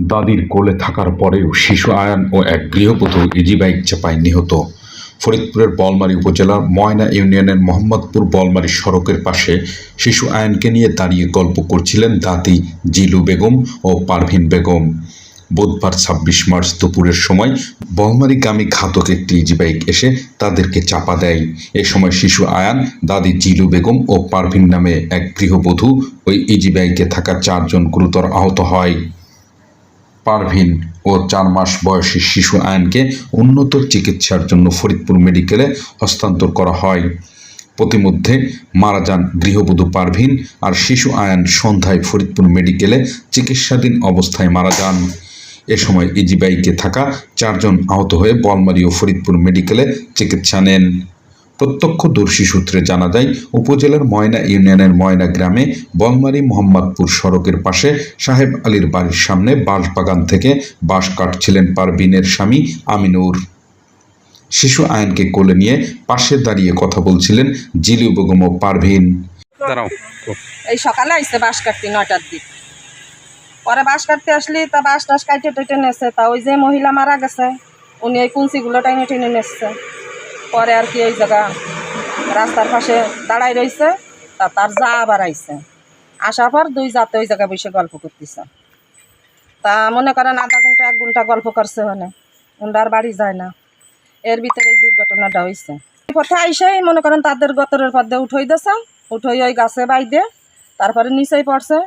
দাদির কোলে থাকার পরেও শিশু আয়ান ও এক গৃহবধূ ইজি বাইক চাপায় নিহত। ফরিদপুরের বলমারী উপজেলার ময়না ইউনিয়নের মোহাম্মদপুর বলমারী সড়কের পাশে শিশু আয়ানকে নিয়ে দাঁড়িয়ে গল্প করছিলেন দাদি জিলু বেগম ও পারভিন বেগম। বুধবার ছাব্বিশ মার্চ দুপুরের সময় বলমারীগামী ঘাতক একটি ইজি বাইক এসে তাদেরকে চাপা দেয়। এ সময় শিশু আয়ান, দাদি জিলু বেগম ও পারভিন নামে এক গৃহবধূ ওই ইজি বাইকে থাকা চারজন গুরুতর আহত হয়। পারভিন ও চার মাস বয়সী শিশু আয়নকে উন্নত চিকিৎসার জন্য ফরিদপুর মেডিকেলে হস্তান্তর করা হয়। প্রতিমধ্যে মারা যান গৃহবধূ পারভিন আর শিশু আয়ন সন্ধ্যায় ফরিদপুর মেডিকেলে চিকিৎসাধীন অবস্থায় মারা যান। এ সময় ইজিবাইকে থাকা চারজন আহত হয়ে বলমারী ও ফরিদপুর মেডিকেলে চিকিৎসা নেন। প্রত্যক্ষদর্শী সূত্রে জানা যায় উপজেলার ময়না ইউনিয়নের ময়না গ্রামে বলমারী মোহাম্মদপুর সড়কের পাশে সাহেব আলীর বাড়ির সামনে বাঁশবাগান থেকে বাঁশ কাটছিলেন পারবিনের স্বামী আমিনুর। শিশু আয়নকে কোলে নিয়ে পাশে দাঁড়িয়ে কথা বলছিলেন জিলু বেগম ও পারভিন। এই সকালে আইসে বাঁশ কাটতে নয়টার দিক। পরে বাঁশ কাটতে আসলি তা বাঁশ টাস কাটে টেটে নেছে তা ওই যে মহিলা মারা গেছে উনি এই কুঞ্চিগুলো টাইনে টেনে নেছে। পরে আর কি ওই জায়গা রাস্তার পাশে দাঁড়াই রইছে, তা তার যা আবার আইছে। আসার পর দুই জাতে ওই জায়গায় বসে গল্প করতেছে। তা মনে করেন আধা ঘণ্টা, এক ঘণ্টা গল্প করছে ওখানে ওনার বাড়ি যায় না। এর ভিতরে এই দুর্ঘটনাটা হয়েছে পথে আইসাই মনে করেন তাদের গতরের পথে উঠই দিয়েছে উঠই ওই গাছে বাইদে, তারপরে নিচেই পড়ছে।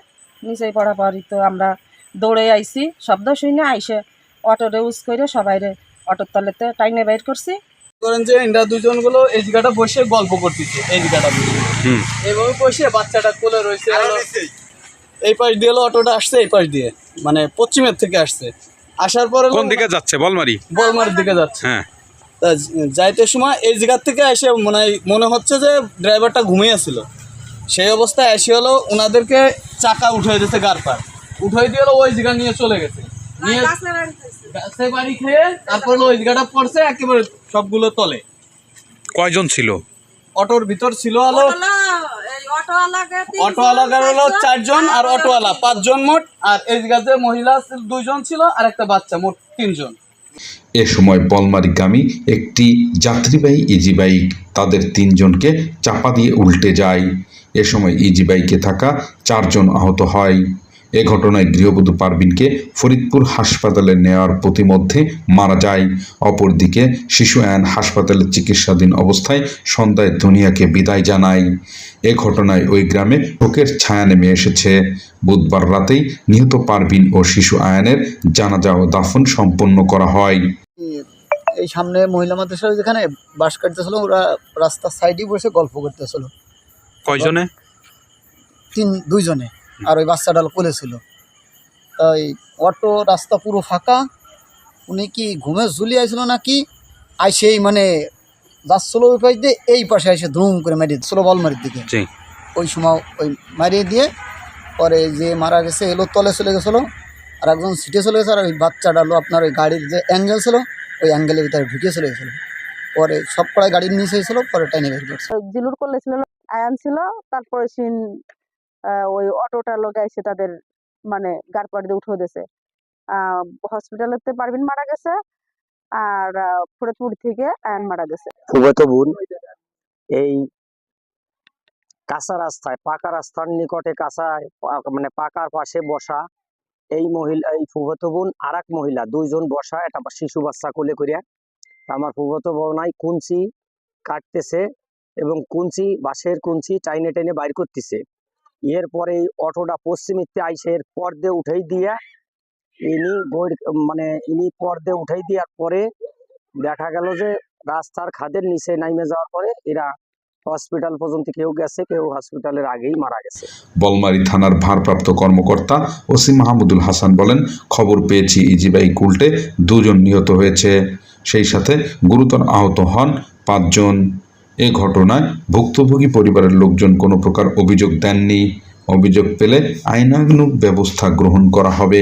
নিচেই পড়ার পরই তো আমরা দৌড়ে আইছি, শব্দ শুনে আইসে অটোরে উস করে সবাইরে অটোর তলেতে টাইনে বাইর করছি। করেন যে এরা দুজনগুলো এই জায়গাটা বসে গল্প করতেছে এই জায়গাটা এইভাবে বসে বাচ্চাটা কোলে রয়েছে এই পাশ দিয়ে অটোটা আসছে এই পাশ দিয়ে মানে পশ্চিমের থেকে আসছে। আসার পরে কোন দিকে যাচ্ছে? বলমারি? বলমার দিকে যাচ্ছে। হ্যাঁ। তা যাইতে সময় এই জায়গার থেকে এসে মনে হয়- মনে হচ্ছে যে ড্রাইভারটা ঘুমিয়েছিল সেই অবস্থায় এসে হলো ওনাদেরকে চাকা উঠাই দিয়েছে গার পার উঠাই দিয়ে হলো ওই জায়গা নিয়ে চলে গেছে। গাছে বাড়ি খেয়ে তারপর হলো ওই জায়গাটা পড়ছে একেবারে সবগুলো তলে। কয়জন ছিল? অটোর ভিতর ছিল অটোওয়ালা হলো চারজন আর অটোওয়ালা পাঁচজন মোট। আর এই জায়গাতে মহিলা দুইজন ছিল আর একটা বাচ্চা মোট তিনজন। এ সময় বলমারীগামী একটি যাত্রীবাহী ইজি বাইক তাদের তিনজনকে চাপা দিয়ে উল্টে যায়। এ সময় ইজি বাইকে থাকা চারজন আহত হয়। এ ঘটনায় গৃহবধূ পারবিনকে ফরিদপুর হাসপাতালে নেওয়ার প্রতিমধ্যে মারা যায়। অপরদিকে শিশু আয়ন হাসপাতালে চিকিৎসাধীন অবস্থায় সন্ধ্যায় দুনিয়াকে বিদায় জানায়। এ ঘটনায় ওই গ্রামে শোকের ছায়া নেমে এসেছে। বুধবার রাতেই নিহত পারবিন ও শিশু আয়নের জানাজা ও দাফন সম্পন্ন করা হয়। এই সামনে মহিলা মাদ্রাসা যেখানে বাস কাটতেছিল ওরা রাস্তার সাইডে বসে গল্প করতেছিল। কয়জনে? তিন দুইজনে। আর ওই বাচ্চাটা কোলে ছিল। তাই অটো রাস্তা পুরো ফাঁকা। উনি কি ঘুমে ঝুলি আইছিল নাকি? আইসেই মানে যাচ্ছিল ওই পাশ দিয়ে এই পাশে এসে ধুম করে মারিয়ে দিচ্ছিল বলমারির দিকে। জি। ওই সময় ওই মারিয়ে দিয়ে পরে যে মারা গেছে এলো তলে চলে গেছিল। আর একজন সিটে চলে গেছে আর ওই বাচ্চাটা হলো আপনার ওই গাড়ির যে অ্যাঙ্গেল ছিল ওই অ্যাঙ্গেলের ভিতরে ঢুকে চলে গেছিল। পরে সব কড়াই গাড়ির নিচে হয়েছিল পরে টাইনে বের করছে। জিলুর করলে ছিল আয়ান ছিল তারপরে সিন ওই অটোটা এসে তাদের মানে গাড় পাড় দিয়ে উঠে দিয়েছে হসপিটালেতে পারবিন মারা গেছে আর ফরিদপুর থেকে আয়ান মারা গেছে। বোন এই কাঁচা রাস্তায়, পাকা রাস্তার নিকটে কাঁচায় মানে পাকার পাশে বসা এই মহিলা, এই ফুফাতো বোন আর এক মহিলা, দুইজন বসা, এটা শিশু বাচ্চা কোলে করিয়া আমার ফুফাতো বোনাই কুঞ্চি কাটতেছে এবং কুঞ্চি, বাঁশের কুঞ্চি টাইনে টাইনে বাইর করতেছে। এরপরে এই অটোটা পশ্চিমিতে আইসে এর পর্দে উঠাই দিয়া ইনি বই- মানে ইনি পর্দে উঠাই দেওয়ার পরে দেখা গেল যে রাস্তার খাদের নিচে নাইমে যাওয়ার পরে এরা হসপিটাল পর্যন্ত কেউ গেছে, কেউ হসপিটালের আগেই মারা গেছে। বলমারী থানার ভারপ্রাপ্ত কর্মকর্তা ওসি মাহমুদুল হাসান বলেন, খবর পেয়েছি ইজি বাইক উল্টে দুজন নিহত হয়েছে। সেই সাথে গুরুতর আহত হন পাঁচজন। এ ঘটনায় ভুক্তভোগী পরিবারের লোকজন কোনো প্রকার অভিযোগ দেননি। অভিযোগ পেলে আইনানুগ ব্যবস্থা গ্রহণ করা হবে।